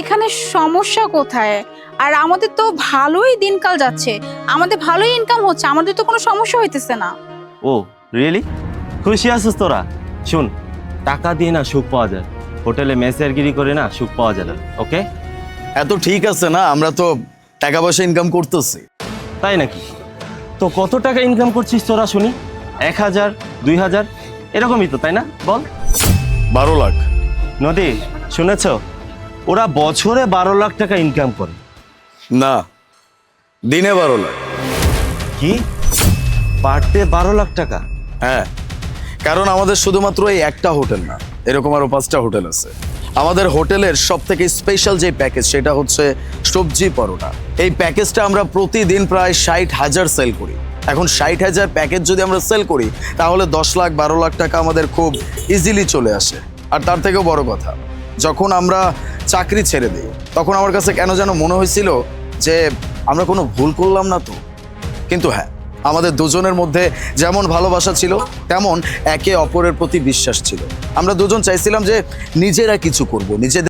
এখানে সমস্যা কোথায়? আর আমাদের তো ভালোই দিনকাল যাচ্ছে। আমাদের ভালোই ইনকাম হচ্ছে আমাদের তো কোনো সমস্যা হইতেছে না। ও রিয়েলি খুশি আছিস তোরা? শুন টাকা দিয়ে না সুখ পাওয়া যায়। হোটেলে মেসেরগিরি করে না সুখ পাওয়া যায় না ওকে? এত ঠিক আছে না আমরা তো টাকা পয়সা ইনকাম করতেছি। তাই নাকি? তো কত টাকা ইনকাম করছিস তোরা শুনি? এক হাজার দুই হাজার এরকমই তো তাই না? বল। বারো লাখ। নদী শুনেছ? ওরা বছরে বারো লাখ টাকা ইনকাম করে। না দিনে বারো লাখ। কি? পার ডে বারো লাখ টাকা? হ্যাঁ কারণ আমাদের শুধুমাত্র এই একটা হোটেল না এরকম আরও পাঁচটা হোটেল আছে। আমাদের হোটেলের সব থেকে স্পেশাল যে প্যাকেজ সেটা হচ্ছে সবজি পরোটা। এই প্যাকেজটা আমরা প্রতিদিন প্রায় ষাট হাজার সেল করি। এখন ষাট হাজার প্যাকেজ যদি আমরা সেল করি তাহলে দশ লাখ বারো লাখ টাকা আমাদের খুব ইজিলি চলে আসে। আর তার থেকেও বড় কথা যখন আমরা চাকরি ছেড়ে দিই। তখন আমার কাছে কেন যেন মনে হয়েছিল যে আমরা কোনো ভুল করলাম না তো। কিন্তু হ্যাঁ আমাদের দুজনের মধ্যে যেমন ভালোবাসা ছিল, তেমন একে অপরের প্রতি বিশ্বাস ছিল। আমরা দুজন চাইছিলাম যে নিজেরা কিছু করব, নিজেদের